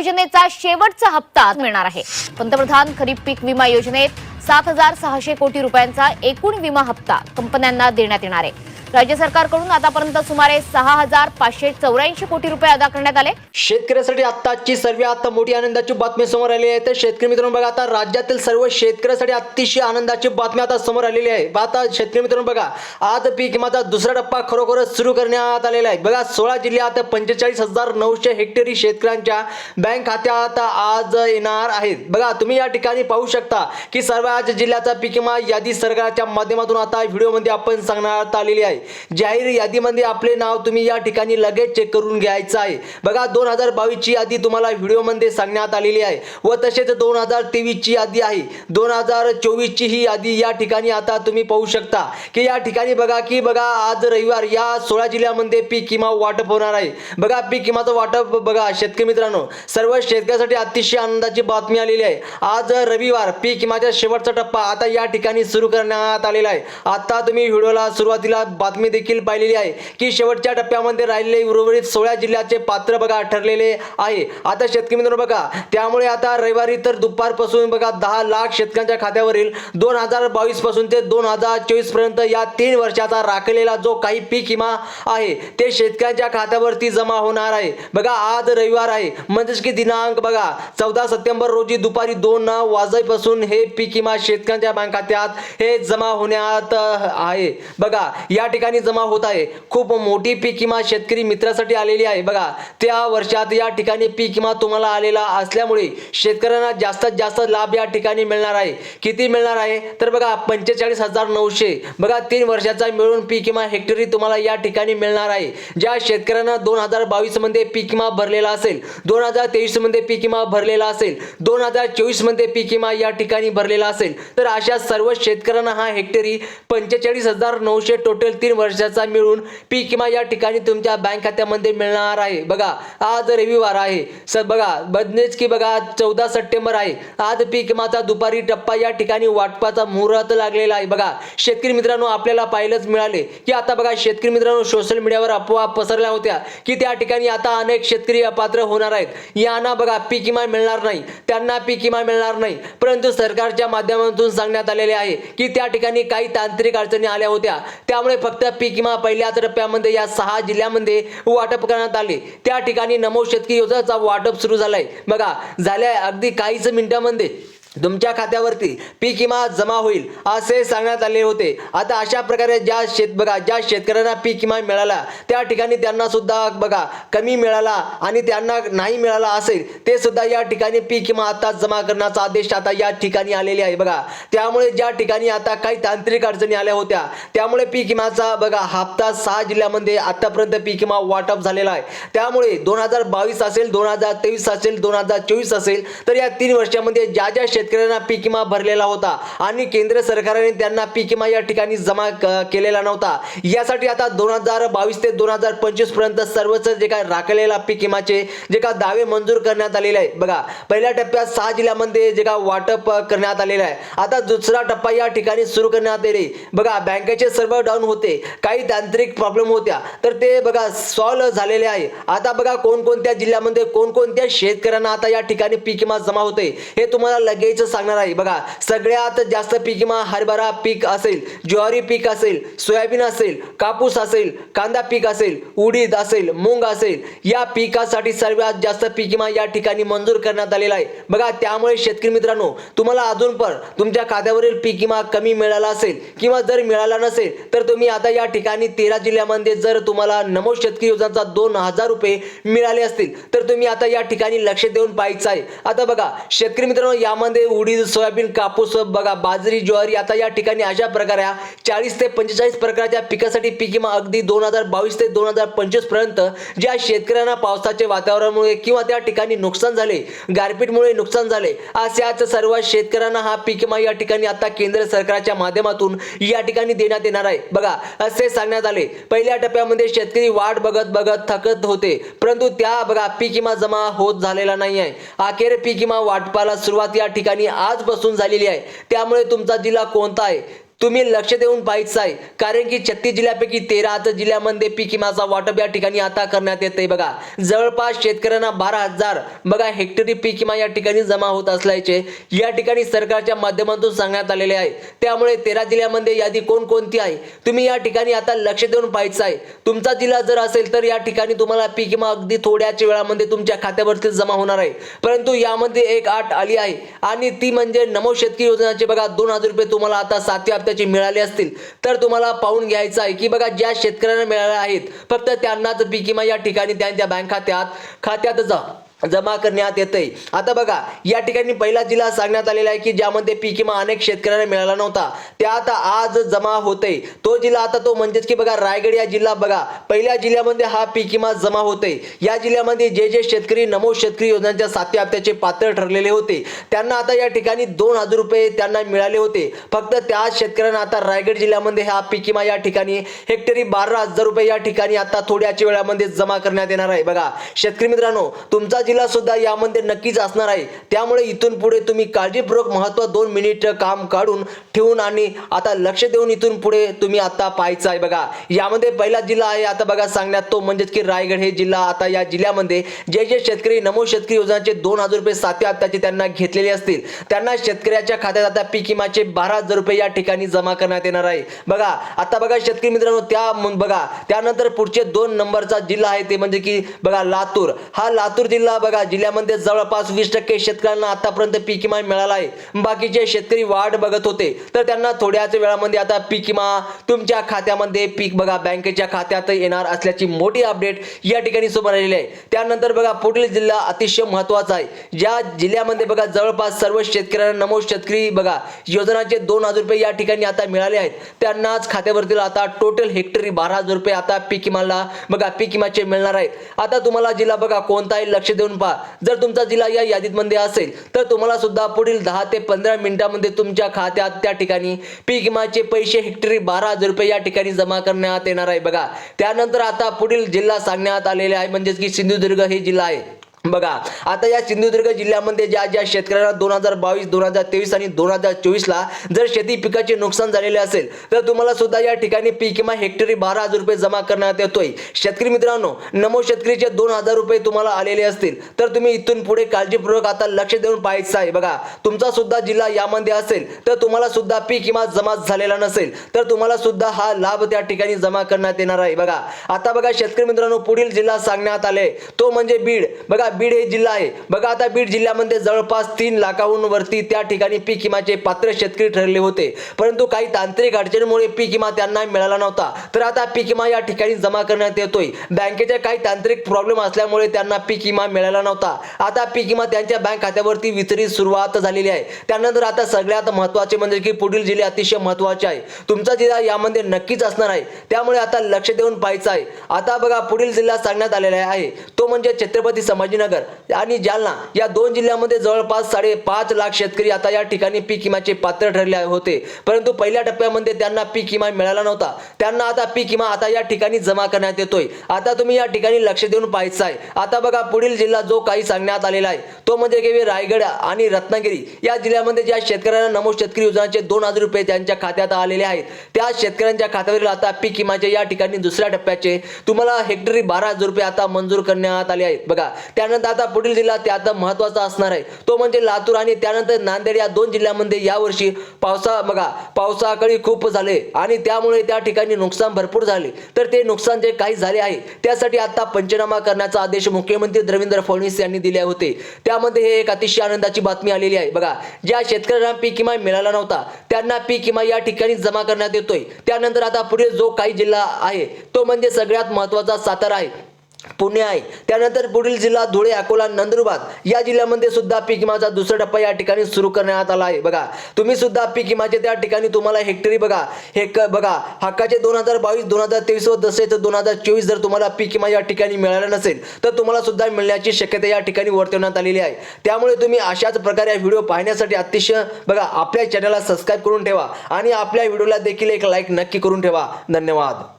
योजनेचा शेवटचा हप्ता मिळणार आहे. पंतप्रधान खरीप पीक विमा योजनेत सात हजार सहाशे कोटी रुपयांचा एकूण विमा हप्ता कंपन्यांना देण्यात येणार आहे. राज्य सरकारकडून आतापर्यंत सुमारे सहा हजार पाचशे चौऱ्याऐंशी कोटी रुपये अदा करण्यात आले. शेतकऱ्यासाठी आत्ताची आता मोठी आनंदाची बातमी समोर आली आहे. तर शेतकरी मित्रांनो बघा आता राज्यातील सर्व शेतकऱ्यासाठी अतिशय आनंदाची बातमी आता समोर आलेली आहे. आता शेतकरी मित्रांनो बघा आज पीक विमाचा दुसरा टप्पा खरोखरच सुरू करण्यात आलेला आहे. बघा सोळा जिल्ह्यात पंचेचाळीस हजार नऊशे हेक्टरी शेतकऱ्यांच्या बँक खात्यात आज येणार आहेत. बघा तुम्ही या ठिकाणी पाहू शकता की सर्व आज जिल्ह्याचा पीक विमा यादी सरकारच्या माध्यमातून आता व्हिडिओमध्ये आपण सांगण्यात आलेली आहे. जाहीर यादीमध्ये आपले नाव तुम्ही या ठिकाणी लगेच चेक करून घ्यायचं आहे. बघा दोन हजार बावीसची यादी तुम्हाला व्हिडिओमध्ये सांगण्यात आलेली आहे व तसेच दोन हजार तेवीसची यादी आहे. दोन हजार चोवीसची ही यादी या ठिकाणी आता तुम्ही पाहू शकता की या ठिकाणी बघा की बघा आज रविवार या सोळा जिल्ह्यामध्ये पीक विमा वाटप होणार आहे. बघा पीक विमाचं वाटप बघा शेतकरी मित्रांनो सर्व शेतकऱ्यासाठी अतिशय आनंदाची बातमी आलेली आहे. आज रविवार पीक विमाचा शेवटचा टप्पा आता या ठिकाणी सुरू करण्यात आलेला आहे. आता तुम्ही व्हिडिओला सुरुवातीला बातमी देखील पाहिलेली आहे की शेवटच्या टप्प्यामध्ये राहिलेले उर्वरित सोळा जिल्ह्याचे पात्र बघा ठरलेले आहे. आता शेतकरी मित्रांनो बघा त्यामुळे आता रविवारी तर दुपारपासून बघा दहा लाख शेतकऱ्यांच्या खात्यावरील दोन हजार बावीसपासून ते दोन हजार चोवीसपर्यंत या तीन वर्षाचा राखलेला जो काही पीक विमा आहे ते शेतकऱ्यांच्या खात्यावरती जमा होणार आहे. बघा आज रविवार आहे. म्हणजेच की दिनांक बघा चौदा सप्टेंबर रोजी दुपारी दोन वाजेपासून हे पीक विमा शेतकऱ्यांच्या बँक खात्यात हे जमा होण्यात आहे. बघा या ठिकाणी जमा होत आहे. खूप मोठी पीक विमा शेतकरी मित्रासाठी आलेली आहे. बघा त्या वर्षात या ठिकाणी पीक विमा तुम्हाला आलेला असल्यामुळे शेतकऱ्यांना जास्तीत जास्त लाभ या ठिकाणी मिळणार आहे. किती मिळणार आहे? तर बघा पंचेचाळीस हजार नऊशे. बघा तीन वर्षाचा मिळून पीक विमा हेक्टरी तुम्हाला या ठिकाणी मिळणार आहे. ज्या शेतकऱ्यांना दोन हजार बावीसमध्ये पीक विमा भरलेला असेल दोन हजार तेवीसमध्ये पीक विमा भरलेला असेल दोन हजार चोवीसमध्ये पीक विमा या ठिकाणी भरलेला असेल तर अशा सर्व शेतकऱ्यांना हा हेक्टरी पंचेचाळीस हजार नऊशे टोटल तीन वर्षाचा मिळून पीक विमा या ठिकाणी तुमच्या बँक खात्यामध्ये मिळणार आहे. बघा आज रविवार आहे. सर बघा बदनेच की बघा चौदा सप्टेंबर आहे. आज पीक विमाचा दुपारी टप्पा या ठिकाणी वाटपाचा मुहूर्त लागलेला आहे. बघा शेतकरी मित्रांनो आपल्याला पाहिलंच मिळाले की आता बघा शेतकरी मित्रांनो सोशल मीडियावर अफवा पसरल्या होत्या की त्या ठिकाणी आता अनेक शेतकरी अपात्र होणार आहेत. यांना बघा पीक विमा मिळणार नाही. त्यांना पीक विमा मिळणार नाही. परंतु सरकारच्या माध्यमातून सांगण्यात आलेले आहे की त्या ठिकाणी काही तांत्रिक अडचणी आल्या होत्या. त्यामुळे फक्त पीक किंवा पहिल्याच टप्प्यामध्ये या सहा जिल्ह्यामध्ये वाटप करण्यात आले? त्या ठिकाणी नमो शेतकरी योजनेचा वाटप सुरू झालाय. बघा झाल्या अगदी काहीच मिनिटांमध्ये. तुमच्या खात्यावरती पीक विमा जमा होईल असे सांगण्यात आले होते. आता अशा प्रकारे ज्या शेत बघा ज्या शेतकऱ्यांना पीक विमा मिळाला त्या ठिकाणी त्यांना सुद्धा बघा कमी मिळाला आणि त्यांना नाही मिळाला असेल ते सुद्धा या ठिकाणी पीक विमा आता जमा करण्याचा आदेश आता या ठिकाणी आलेले आहे. बघा त्यामुळे ज्या ठिकाणी आता काही तांत्रिक अडचणी आल्या होत्या त्यामुळे पीक विमाचा बघा हप्ता सहा जिल्ह्यामध्ये आतापर्यंत पीक विमा वाटप झालेला आहे. त्यामुळे दोन हजार बावीस असेल दोन हजार तेवीस असेल दोन हजार चोवीस असेल तर या तीन वर्षामध्ये ज्या ज्या शेतकऱ्यांना पीक विमा भरलेला होता आणि केंद्र सरकारने त्यांना पीक विमा या ठिकाणी जमा क- केलेला नव्हता. यासाठी आता दोन हजार बावीस ते दोन हजार पंचवीसपर्यंत सर्वच जे काय राखलेला पीक विमाचे जे का दावे मंजूर करण्यात आलेले आहे बघा पहिल्या टप्प्यात सहा जिल्ह्यामध्ये जे का वाटप करण्यात आलेलं आहे. आता दुसरा टप्पा या ठिकाणी सुरू करण्यात येईल. बघा बँकेचे सर्व डाऊन होते. काही तांत्रिक प्रॉब्लेम होत्या. तर ते बघा सॉल्व्ह झालेले आहे. आता बघा कोणकोणत्या जिल्ह्यामध्ये कोणकोणत्या शेतकऱ्यांना आता या ठिकाणी पीक विमा जमा होते हे तुम्हाला लगेच सांगणार आहे. बघा सगळ्यात जास्त पीक विमा हरभरा पीक असेल ज्वारी पीक असेल सोयाबीन असेल कापूस असेल कांदा पीक असेल उडीद असेल मूंग असेल या पिकासाठी सर्वात जास्त पीक विमा या ठिकाणी मंजूर करण्यात आलेला आहे. बघा त्यामुळे शेतकरी मित्रांनो तुम्हाला अजून पण तुमच्या खात्यावरील पीक विमा कमी मिळाला असेल किंवा जर मिळाला नसेल तर तुम्ही आता या ठिकाणी तेरा जिल्ह्यामध्ये जर तुम्हाला नमो शेतकरी योजनेचा दोन हजार रुपये मिळाले असतील तर तुम्ही आता या ठिकाणी लक्ष देऊन पाहायचं आहे. आता बघा शेतकरी मित्रांनो यामध्ये उडीद सोयाबीन कापूस बघा बाजरी ज्वारी आता या ठिकाणी अशा प्रकारे चाळीस ते पंचेचाळीस प्रकारच्या पिकासाठी पीक विमा अगदी दोन हजार बावीस ते दोन हजार पंचवीसपर्यंत ज्या शेतकऱ्यांना पावसाचे वातावरणामुळे किंवा त्या ठिकाणी नुकसान झाले गारपीटमुळे नुकसान झाले अशाच सर्व शेतकऱ्यांना हा पीक विमा या ठिकाणी आता केंद्र सरकारच्या माध्यमातून या ठिकाणी देण्यात येणार आहे. बघा असे सांगण्यात आले. पहिल्या टप्प्यामध्ये शेतकरी वाट बघत बघत थकत होते परंतु त्या बघा पीक विमा जमा होत झालेला नाही आहे अखेर पीक विमा वाटपाला सुरुवात या ठिकाणी आजपासून झालेली आहे. त्यामुळे तुमचा जिल्हा कोणता आहे? तुम्ही लक्ष देऊन पाहायचं आहे कारण की छत्तीस जिल्ह्यापैकी तेरा जिल्ह्यामध्ये पीक विम्याचा वाटप या ठिकाणी आता करण्यात येते बघा. जवळपास शेतकऱ्यांना बारा हजार बघा हेक्टरी पीक विमा या ठिकाणी जमा होत असल्याचे या ठिकाणी सरकारच्या माध्यमातून सांगण्यात आलेले आहे. त्यामुळे तेरा जिल्ह्यामध्ये यादी कोणकोणती आहे? तुम्ही या ठिकाणी आता लक्ष देऊन पाहायचं आहे तुमचा जिल्हा जर असेल तर या ठिकाणी तुम्हाला पीक विमा अगदी थोड्याच वेळामध्ये तुमच्या खात्यावरती जमा होणार आहे. परंतु यामध्ये एक आठ आली आहे आणि ती म्हणजे नमो शेतकरी योजनाचे बघा दोन हजार रुपये तुम्हाला आता सातव्या हप्त्याचे मिळाले असतील तर तुम्हाला पाहून घ्यायचं आहे की बघा ज्या शेतकऱ्यांना मिळाल्या आहेत फक्त त्यांनाच पीक विमा या ठिकाणी त्यांच्या बँक खात्यात खात्यात जा. जमा करण्यात येते आता बघा या ठिकाणी पहिला जिल्हा सांगण्यात आलेला आहे की ज्यामध्ये पीक विमा अनेक शेतकऱ्यांना मिळाला नव्हता. त्या आता आज जमा होते तो जिल्हा आता तो म्हणजेच की बघा रायगड या जिल्हा बघा पहिल्या जिल्ह्यामध्ये हा पीक विमा जमा होते या जिल्ह्यामध्ये जे जे शेतकरी नमो शेतकरी योजनांच्या सातव्या हप्त्याचे पात्र ठरलेले होते त्यांना आता या ठिकाणी दोन हजार रुपये त्यांना मिळाले होते. फक्त त्या शेतकऱ्यांना आता रायगड जिल्ह्यामध्ये हा पीक विमा या ठिकाणी हेक्टरी बारा हजार रुपये या ठिकाणी आता थोड्याच वेळामध्ये जमा करण्यात येणार आहे. बघा शेतकरी मित्रांनो तुमचा सुरुवातीला सुद्धा यामध्ये नक्कीच असणार आहे. त्यामुळे इथून पुढे तुम्ही काळजीपूर्वक महत्त्व दोन मिनिट काम काढून ठेवून आणि आता लक्ष देऊन इथून पुढे तुम्ही आता पाहायचं आहे बघा. यामध्ये पहिला जिल्हा आहे आता बघा सांगण्यात तो म्हणजेच की रायगड हे जिल्हा आता या जिल्ह्यामध्ये जे जे शेतकरी नमो शेतकरी योजनाचे दोन हजार रुपये सातव्या हप्त्याचे त्यांना घेतलेले असतील. त्यांना शेतकऱ्याच्या खात्यात आता पीक विमाचे बारा हजार रुपये या ठिकाणी जमा करण्यात येणार आहे. बघा आता बघा शेतकरी मित्रांनो त्या बघा त्यानंतर पुढचे दोन नंबरचा जिल्हा आहे ते म्हणजे की बघा लातूर. हा लातूर जिल्हा बघा जिल्ह्यामध्ये जवळपास वीस टक्के शेतकऱ्यांना आतापर्यंत पीक विमा मिळाला आहे. बाकीचे शेतकरी वाट बघत होते. तर त्यांना थोड्याच वेळामध्ये आता पीक विमा तुमच्या खात्यामध्ये पीक बघा बँकेच्या खात्यात येणार असल्याची मोठी अपडेट या ठिकाणी समोर आलेली आहे. त्यानंतर बघा पुढील जिल्हा अतिशय महत्त्वाचा आहे. ज्या जिल्ह्यामध्ये बघा जवळपास सर्व शेतकऱ्यांना नमो शेतकरी बघा योजनाचे दोन हजार रुपये या ठिकाणी आता मिळाले आहेत. त्यांनाच खात्यावरती आता टोटल हेक्टरी बारा हजार रुपये आता पीक विमाला बघा पीक विमाचे मिळणार आहेत. आता तुम्हाला जिल्हा बघा कोणताही लक्ष देऊन पहा. जर तुमचा जिल्हा या यादीमध्ये असेल तर तुम्हाला सुद्धा पुढील दहा ते पंधरा मिनिटांमध्ये तुमच्या खात्यात त्या ठिकाणी पीक विमाचे पैसे हेक्टरी बारा हजार रुपये या ठिकाणी जमा करण्यात येणार आहे. बघा त्यानंतर आता पुढील जिल्हा सांगण्यात आलेले आहे म्हणजेच की सिंधुदुर्ग हे जिल्हा आहे. बघा आता या सिंधुदुर्ग जिल्ह्यामध्ये ज्या ज्या शेतकऱ्यांना दोन हजार बावीस दोन हजार तेवीस आणि दोन हजार चोवीसला जर शेती पिकाचे नुकसान झालेले असेल तर तुम्हाला सुद्धा या ठिकाणी पीक किंवा हेक्टरी बारा हजार रुपये जमा करण्यात येतोय. शेतकरी मित्रांनो नमो शेतकरीचे दोन हजार रुपये तुम्हाला आलेले असतील तर तुम्ही इथून पुढे काळजीपूर्वक आता लक्ष देऊन पाहायचं आहे. बघा तुमचा सुद्धा जिल्हा यामध्ये असेल तर तुम्हाला सुद्धा पीक किंवा जमा झालेला नसेल तर तुम्हाला सुद्धा हा लाभ त्या ठिकाणी जमा करण्यात येणार आहे. बघा आता बघा शेतकरी मित्रांनो पुढील जिल्हा सांगण्यात आले तो म्हणजे बीड. बघा बीड हे जिल्हा आहे. बघा आता बीड जिल्ह्यामध्ये जवळपास तीन लाखाहून वरती त्या ठिकाणी पीक विमाचे पात्र शेतकरी ठरले होते. परंतु काही तांत्रिक अडचणीमुळे पीक विमा त्यांना मिळाला नव्हता. तर आता पीक विमा या ठिकाणी जमा करण्यात येतोय. बँकेच्या काही तांत्रिक प्रॉब्लेम असल्यामुळे त्यांना पीक विमा मिळाला नव्हता. आता पीक विमा त्यांच्या बँक खात्यावरती वितरित सुरुवात झालेली आहे. त्यानंतर आता सगळ्यात महत्त्वाचे म्हणजे की पुढील जिल्हे अतिशय महत्त्वाचे आहे. तुमचा जिल्हा यामध्ये नक्कीच असणार आहे. त्यामुळे आता लक्ष देऊन पाहायचं आहे. आता बघा पुढील जिल्हा सांगण्यात आलेला आहे. तो म्हणजे छत्रपती संभाजीनगर आणि जालना या दोन जिल्ह्यामध्ये जवळपास साडेपाच लाख शेतकरी आता या ठिकाणी पीक विम्याचे पात्र ठरले होते. परंतु पहिल्या टप्प्यामध्ये त्यांना पीक विमा मिळाला नव्हता. त्यांना आता पीक विमा आता या ठिकाणी जमा करण्यात येतोय. आता तुम्ही या ठिकाणी लक्ष देऊन पाहायचं आहे आता बघा पुढील जिल्हा जो काही सांगण्यात आलेला आहे तो म्हणजे केवी रायगड आणि रत्नागिरी. या जिल्ह्यामध्ये ज्या शेतकऱ्यांना नमो शेतकरी योजनाचे दोन हजार रुपये त्यांच्या खात्यात आलेले आहेत त्या शेतकऱ्यांच्या खात्यावरील आता पीक विमाचे या ठिकाणी दुसऱ्या टप्प्याचे तुम्हाला हेक्टरी बारा हजार रुपये आता मंजूर करण्यात आले आहेत. बघा त्यानंतर आता पुढील जिल्हा त्यात महत्त्वाचा असणार आहे. तो म्हणजे लातूर आणि त्यानंतर नांदेड या दोन जिल्ह्यामध्ये यावर्षी पावसा बघा पावसाकडे खूप झाले आणि त्यामुळे त्या ठिकाणी नुकसान भरपूर झाले. तर ते नुकसान जे काही झाले आहे त्यासाठी आता पंचनामा करण्याचा आदेश मुख्यमंत्री देवेंद्र फडणवीस यांनी दिले होते. त्यामध्ये हे एक अतिशय आनंदाची बातमी आलेली आहे. बघा ज्या शेतकऱ्यांना पीक विमा मिळाला नव्हता त्यांना पीक विमा या ठिकाणी जमा करण्यात येतोय. त्यानंतर आता पुढे जो काही जिल्हा आहे तो म्हणजे सगळ्यात महत्त्वाचा सातारा आहे. पुणे आहे. त्यानंतर पुढील जिल्हा धुळे अकोला नंदुरबार. या जिल्ह्यामध्ये सुद्धा पीक विमाचा दुसरा टप्पा या ठिकाणी सुरू करण्यात आला आहे. बघा तुम्ही सुद्धा पीक विमाचे त्या ठिकाणी तुम्हाला हेक्टरी बघा. हे क- बघा हक्काचे दोन हजार बावीस दोन हजार तेवीस व तसेच दोन हजार चोवीस जर तुम्हाला पीक विमा या ठिकाणी मिळाला नसेल तर तुम्हाला सुद्धा मिळण्याची शक्यता या ठिकाणी वर्तवण्यात आलेली आहे. त्यामुळे तुम्ही अशाच प्रकारे व्हिडिओ पाहण्यासाठी अतिशय बघा आपल्या चॅनलला सबस्क्राईब करून ठेवा आणि आपल्या व्हिडिओला देखील एक लाईक नक्की करून ठेवा. धन्यवाद.